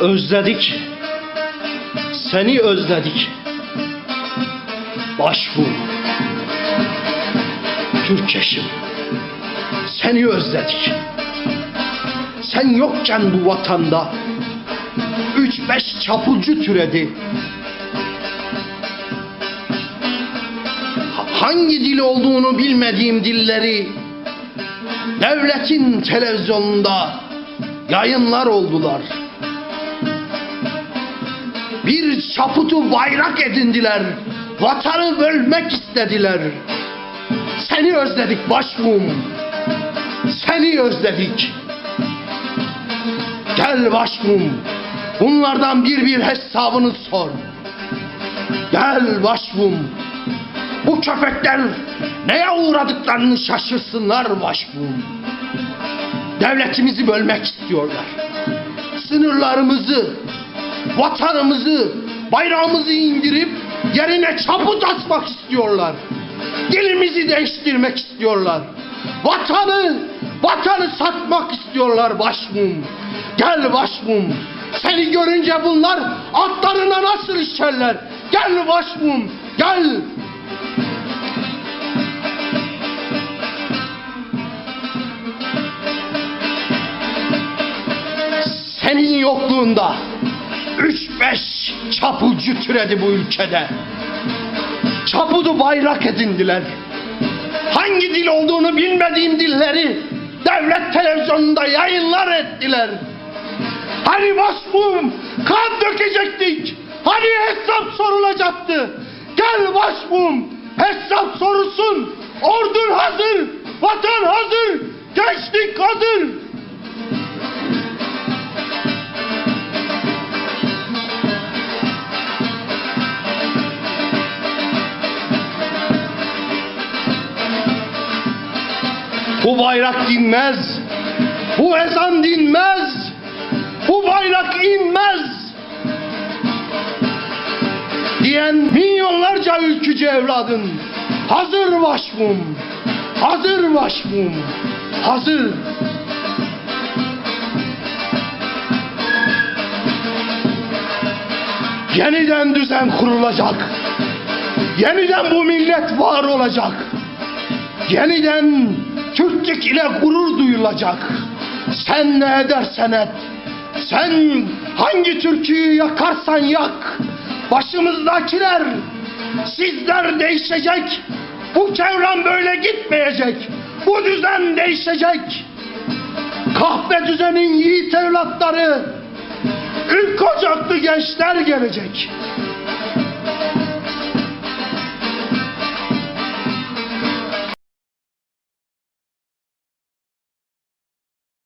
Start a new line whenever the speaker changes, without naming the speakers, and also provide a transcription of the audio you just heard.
Özledik. Seni özledik. Başvur. Türkeşim. Seni özledik. Sen yokken bu vatanda üç beş çapulcu türedi. Ha- Hangi dil olduğunu bilmediğim dilleri devletin televizyonunda yayınlar oldular. Bir çaputu bayrak edindiler. Vatanı bölmek istediler. Seni özledik başbuğum. Seni özledik. Gel başbuğum. Bunlardan bir bir hesabını sor. Gel başbuğum. Bu köpekler neye uğradıklarını şaşırsınlar başbuğum. Devletimizi bölmek istiyorlar. Sınırlarımızı, vatanımızı, bayrağımızı indirip yerine çaput atmak istiyorlar. Dilimizi değiştirmek istiyorlar. Vatanı, vatanı satmak istiyorlar başmum. Gel başmum. Seni görünce bunlar atlarına nasıl işerler? Gel başmum, gel. Senin yokluğunda üç beş çapulcu türedi bu ülkede. Çapudu bayrak edindiler. Hangi dil olduğunu bilmediğim dilleri devlet televizyonunda yayınlar ettiler. Hani başbuğum kan dökecektik. Hani hesap sorulacaktı. Gel başbuğum hesap sorusun. Ordun hazır. Vatan hazır. Gençlik hazır. Bu bayrak dinmez. Bu ezan dinmez. Bu bayrak inmez. Diyen milyonlarca ülkücü evladın. Hazır başmum. Hazır başmum. Hazır. Yeniden düzen kurulacak. Yeniden bu millet var olacak. Yeniden Türklük ile gurur duyulacak. Sen ne edersen et. Sen hangi türküyü yakarsan yak. Başımızdakiler sizler değişecek. Bu çevren böyle gitmeyecek. Bu düzen değişecek. Kahpe düzenin yiğit evlatları, ülk ocaklı gençler gelecek.